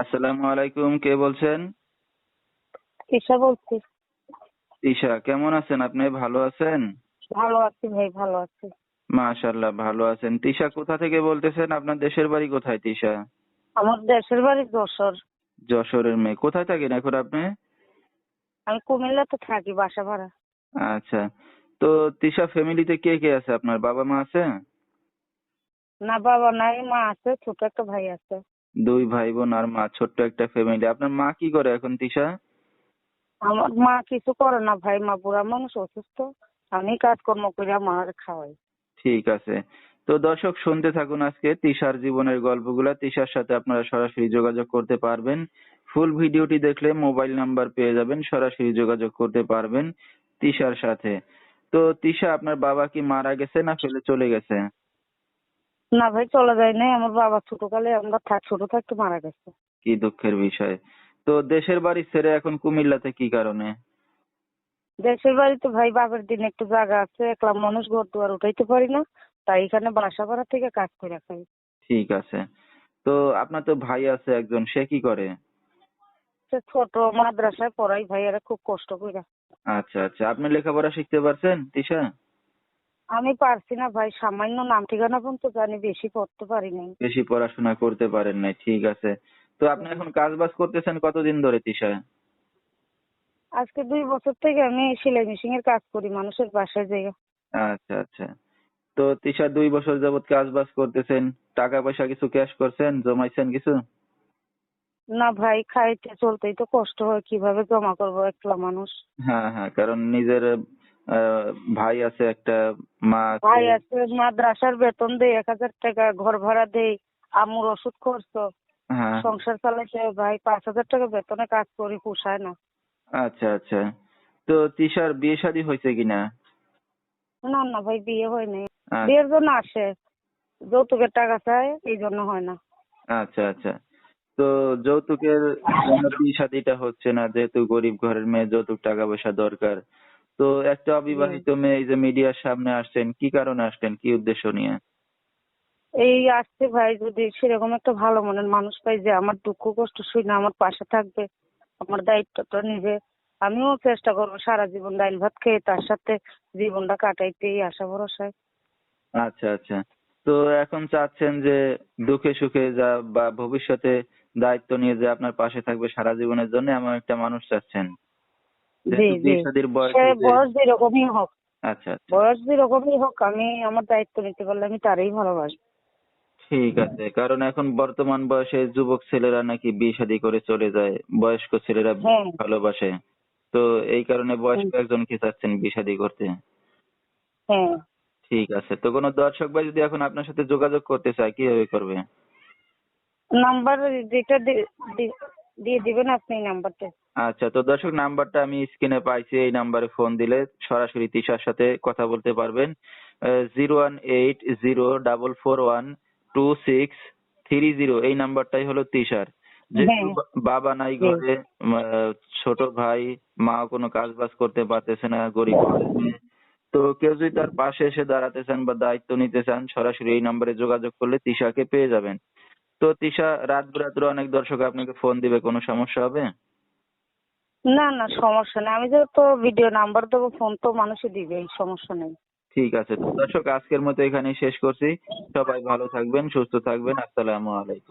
আসসালামু আলাইকুম কে বলছেন? ঈশা বলছি। ঈশা কেমন আছেন? আপনি ভালো আছেন? ভালো আছি ভাই ভালো আছি। মাশাল্লাহ ভালো আছেন। তিশা কোথা থেকে বলতেছেন? আপনার দেশের বাড়ি কোথায় তিশা? আমার দেশের বাড়ি যশোর। যশোরের মেয়ে। কোথায় থাকেন এখন আপনি? আমি কুমিল্লাতে থাকি বাসা ভাড়া। আচ্ছা। তো তিশা ফ্যামিলিতে কে কে আছে? আপনার বাবা মা আছে? না বাবা নাই মা আছে ছোট একটা ভাই আছে। দুই ভাই বোন আর মা ছোট্ট একটা ফ্যামিলি আপনার মা কি করে এখন তিশা? আমার মা কিছু করে না ভাই মা বুড়া মানুষ অসুস্থ। আমি কাজকর্ম করে মার খাওয়াই। ঠিক আছে। তো দর্শক শুনতে থাকুন আজকে তিশার জীবনের গল্পগুলা। তিশার সাথে আপনারা সরাসরি যোগাযোগ করতে পারবেন। ফুল ভিডিওটি দেখলে মোবাইল নাম্বার পেয়ে যাবেন সরাসরি যোগাযোগ করতে পারবেন তিশার সাথে। তো তিশা আপনার বাবা কি মারা গেছে না ফেলে চলে গেছে? না ভাই চলে যায় নাই। আমার বাবা ছোটকালে আমরা থাক ছোট থাকতে মারা গেছে। কি দুঃখের বিষয়। তো দেশের বাড়ি ছেড়ে এখন কুমিল্লাতে কি কারণে? দেশের বাড়িতে ভাই বাপের দিন একটু জায়গা আছে। একলা মানুষ ঘর দুয়ার উঠাইতে পারি না। তাই এখানে বাসা ভাড়া থেকে কাজ করে খাই। ঠিক আছে। তো আপনার তো ভাই আছে একজন সে কি করে? সে ছোট মাদ্রাসায় পড়াই ভাইয়ারা খুব কষ্ট করে আচ্ছা আচ্ছা। আপনি লেখাপড়া শিখতে পারছেন তিশা? আমি পারছি না ভাই সামান্য নাম ঠিকানা পর্যন্ত জানি বেশি পড়তে পারি নাই। বেশি পড়াশোনা করতে পারেন নাই ঠিক আছে। তো আপনি এখন কাজ বাজ করতেছেন কতদিন ধরে তিশা আজকে দুই বছর থেকে আমি সেলাই মেশিন এর কাজ করি মানুষের বাসায় যাই। আচ্ছা আচ্ছা। তো তিশা দুই বছর যাবত কাজ বাজ করতেছেন টাকা পয়সা কিছু ক্যাশ করছেন জমাইছেন কিছু? না ভাই খাইতে চলতেই তো কষ্ট হয় কীভাবে জমা করব একলা মানুষ? হ্যাঁ হ্যাঁ কারণ নিজের ভাই আছে একটা মা আছে। ভাই আছে মাদ্রাসার বেতন দেই এক হাজার টাকা ঘর ভাড়া দেই আমুর ওষুধ খরচ হ্যাঁ। সংসার চালাইতে হয় ভাই পাঁচ হাজার টাকা বেতনে কাজ করি পোষায় না। আচ্ছা আচ্ছা। তো তিশার বিয়ে শাদী হয়েছে কিনা? না না ভাই বিয়ে হয় নাই আচ্ছা। বিয়ের জন্য আসে। যৌতুকের টাকা চায় এই জন্য হয় না। আচ্ছা আচ্ছা। তো যৌতুকের জন্য বিয়ে শাদীটা হচ্ছে না যেহেতু গরিব ঘরের মেয়ে যৌতুক টাকা পয়সা দরকার। তো একটা অবিবাহিত মেয়ে এই যে মিডিয়ার সামনে আসছেন কি কারণে আসছেন কি উদ্দেশ্য নিয়ে? এই আসছে ভাই যদি সেরকম একটা ভালো মনের মানুষ পাই যে আমার দুঃখ কষ্ট শুনে আমার পাশে থাকবে আমার দায়িত্বটা নিবে আমিও চেষ্টা করব সারা জীবন ডাইল ভাত খেয়ে তার সাথে জীবনটা কাটাইতে এই আশা ভরসায়। আচ্ছা আচ্ছা। তো এখন চাচ্ছেন যে দুঃখে সুখে যা বা ভবিষ্যতে দায়িত্ব নিয়ে যে আপনার পাশে থাকবে সারা জীবনের জন্য এমন একটা মানুষ চাচ্ছেন? বয়স যেরকমই হোক। আচ্ছা আচ্ছা। বয়স যেরকমই হোক আমি আমার দায়িত্ব নিতে পারলে আমি তারই ভালোবাসবো ঠিক আছে কারণ এখন বর্তমান বয়সে যুবক ছেলেরা নাকি বিয়ে শাদী করে চলে যায় বয়স্ক ছেলেরা হ্যাঁ। ভালোবাসে। তো এই কারণে বয়স্ক একজন একজনকে চাচ্ছেন বিয়ে শাদী করতে। হ্যাঁ। ঠিক আছে তো কোনো দর্শক ভাই যদি এখন আপনার সাথে যোগাযোগ করতে চায় কীভাবে করবে? নাম্বার যেটা দিয়ে দিবেন আপনি নাম্বারটা। আচ্ছা তো দর্শক নাম্বারটা আমি স্ক্রিনে পাইছি এই নাম্বারে ফোন দিলে সরাসরি তিশার সাথে কথা বলতে পারবেন। Zero one eight zero double four one two six three zero এই নাম্বারটাই হলো তিশার। হ্যাঁ। বাবা নাই ঘরে আহ, ছোট ভাই মা কোনো কাজ বাজ করতে পারতেছে না গরিব তো কেউ যদি তার পাশে এসে দাঁড়াতে চান বা দায়িত্ব নিতে চান সরাসরি এই নম্বরে যোগাযোগ করলে তিশাকে পেয়ে যাবেন। তো তিশা রাত বিরাত্রে অনেক দর্শক আপনাকে ফোন দিবে কোনো সমস্যা হবে? না না, সমস্যা নেই। আমি যেহেতু ভিডিও নাম্বার দেবো ফোন তো মানুষই দিবে সমস্যা নেই। ঠিক আছে। তো দর্শক, আজকের মতো এখানেই শেষ করছি। সবাই ভালো থাকবেন, সুস্থ থাকবেন। আসসালামু আলাইকুম।